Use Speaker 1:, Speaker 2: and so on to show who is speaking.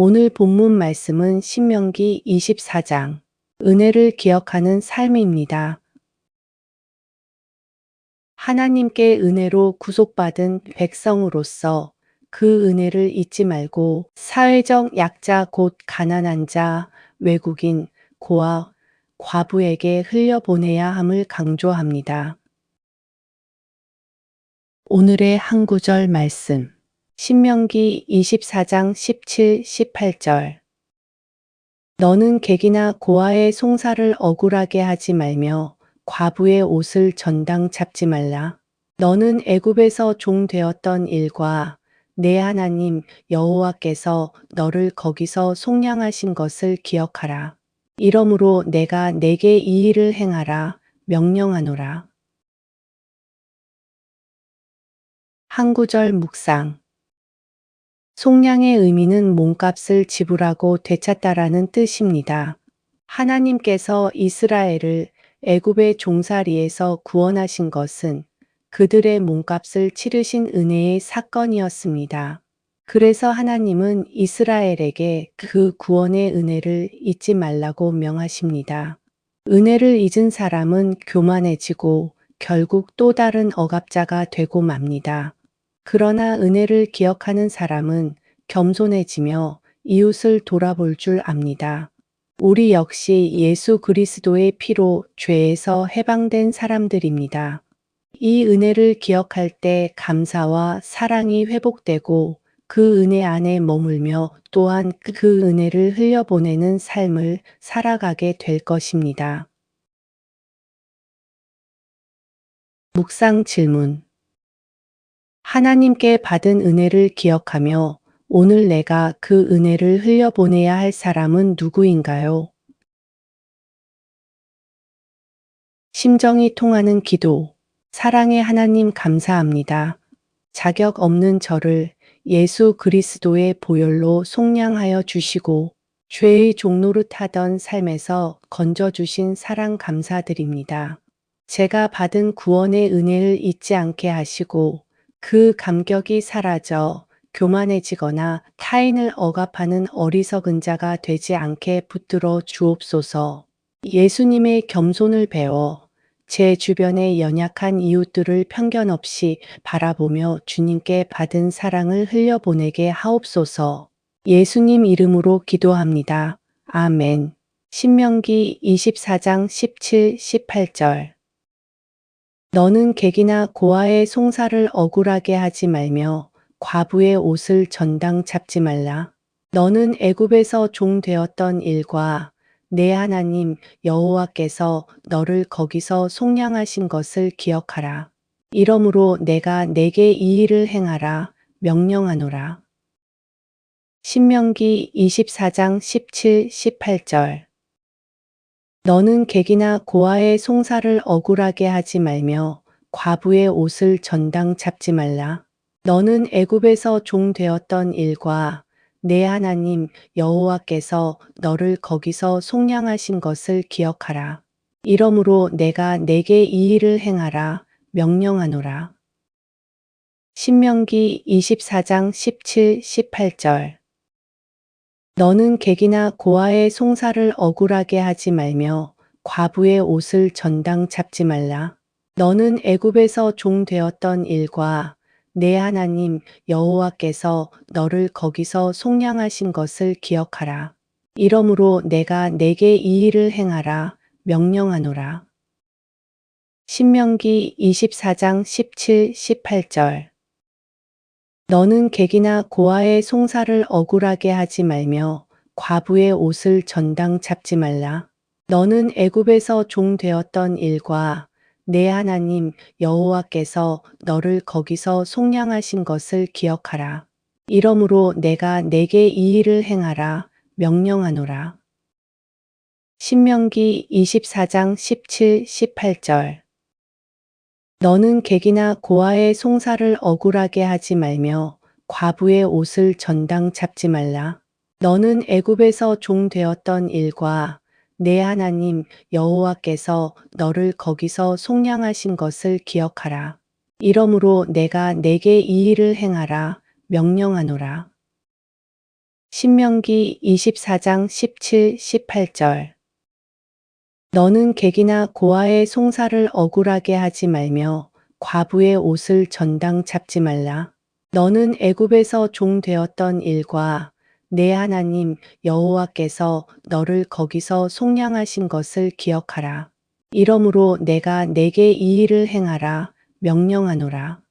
Speaker 1: 오늘 본문 말씀은 신명기 24장 은혜를 기억하는 삶입니다. 하나님께 은혜로 구속받은 백성으로서 그 은혜를 잊지 말고 사회적 약자 곧 가난한 자, 외국인, 고아, 과부에게 흘려보내야 함을 강조합니다. 오늘의 한 구절 말씀. 신명기 24장 17, 18절. 너는 객이나 고아의 송사를 억울하게 하지 말며 과부의 옷을 전당 잡지 말라. 너는 애굽에서 종 되었던 일과 내 하나님 여호와께서 너를 거기서 속량하신 것을 기억하라. 이러므로 내가 내게 이 일을 행하라 명령하노라. 한 구절 묵상. 속량의 의미는 몸값을 지불하고 되찾다라는 뜻입니다. 하나님께서 이스라엘을 애굽의 종살이에서 구원하신 것은 그들의 몸값을 치르신 은혜의 사건이었습니다. 그래서 하나님은 이스라엘에게 그 구원의 은혜를 잊지 말라고 명하십니다. 은혜를 잊은 사람은 교만해지고 결국 또 다른 억압자가 되고 맙니다. 그러나 은혜를 기억하는 사람은 겸손해지며 이웃을 돌아볼 줄 압니다. 우리 역시 예수 그리스도의 피로 죄에서 해방된 사람들입니다. 이 은혜를 기억할 때 감사와 사랑이 회복되고 그 은혜 안에 머물며 또한 그 은혜를 흘려보내는 삶을 살아가게 될 것입니다. 묵상 질문 하나님께 받은 은혜를 기억하며 오늘 내가 그 은혜를 흘려보내야 할 사람은 누구인가요? 심정이 통하는 기도. 사랑의 하나님 감사합니다. 자격 없는 저를 예수 그리스도의 보혈로 속량하여 주시고 죄의 종노릇하던 삶에서 건져주신 사랑 감사드립니다. 제가 받은 구원의 은혜를 잊지 않게 하시고 그 감격이 사라져 교만해지거나 타인을 억압하는 어리석은 자가 되지 않게 붙들어 주옵소서. 예수님의 겸손을 배워 제 주변의 연약한 이웃들을 편견 없이 바라보며 주님께 받은 사랑을 흘려보내게 하옵소서. 예수님 이름으로 기도합니다. 아멘. 신명기 24장 17, 18절. 너는 객이나 고아의 송사를 억울하게 하지 말며 과부의 옷을 전당 잡지 말라. 너는 애굽에서 종 되었던 일과 내 하나님 여호와께서 너를 거기서 속량하신 것을 기억하라. 이러므로 내가 내게 이 일을 행하라 명령하노라. 신명기 24장 17, 18절 너는 객이나 고아의 송사를 억울하게 하지 말며 과부의 옷을 전당 잡지 말라. 너는 애굽에서 종 되었던 일과 내 하나님 여호와께서 너를 거기서 속량하신 것을 기억하라. 이러므로 내가 내게 이 일을 행하라 명령하노라. 신명기 24장 17, 18절 너는 객이나 고아의 송사를 억울하게 하지 말며 과부의 옷을 전당 잡지 말라. 너는 애굽에서 종 되었던 일과 내 하나님 여호와께서 너를 거기서 속량하신 것을 기억하라. 이러므로 내가 내게 이 일을 행하라 명령하노라. 신명기 24장 17, 18절 너는 객이나 고아의 송사를 억울하게 하지 말며 과부의 옷을 전당 잡지 말라. 너는 애굽에서 종 되었던 일과 내 하나님 여호와께서 너를 거기서 속량하신 것을 기억하라. 이러므로 내가 내게 이 일을 행하라 명령하노라. 신명기 24장 17, 18절 너는 객이나 고아의 송사를 억울하게 하지 말며 과부의 옷을 전당 잡지 말라. 너는 애굽에서 종 되었던 일과 내 하나님 여호와께서 너를 거기서 속량하신 것을 기억하라. 이러므로 내가 내게 이 일을 행하라 명령하노라. 신명기 24장 17, 18절 너는 객이나 고아의 송사를 억울하게 하지 말며 과부의 옷을 전당 잡지 말라. 너는 애굽에서 종 되었던 일과 내 하나님 여호와께서 너를 거기서 속량하신 것을 기억하라. 이러므로 내가 내게 이 일을 행하라 명령하노라.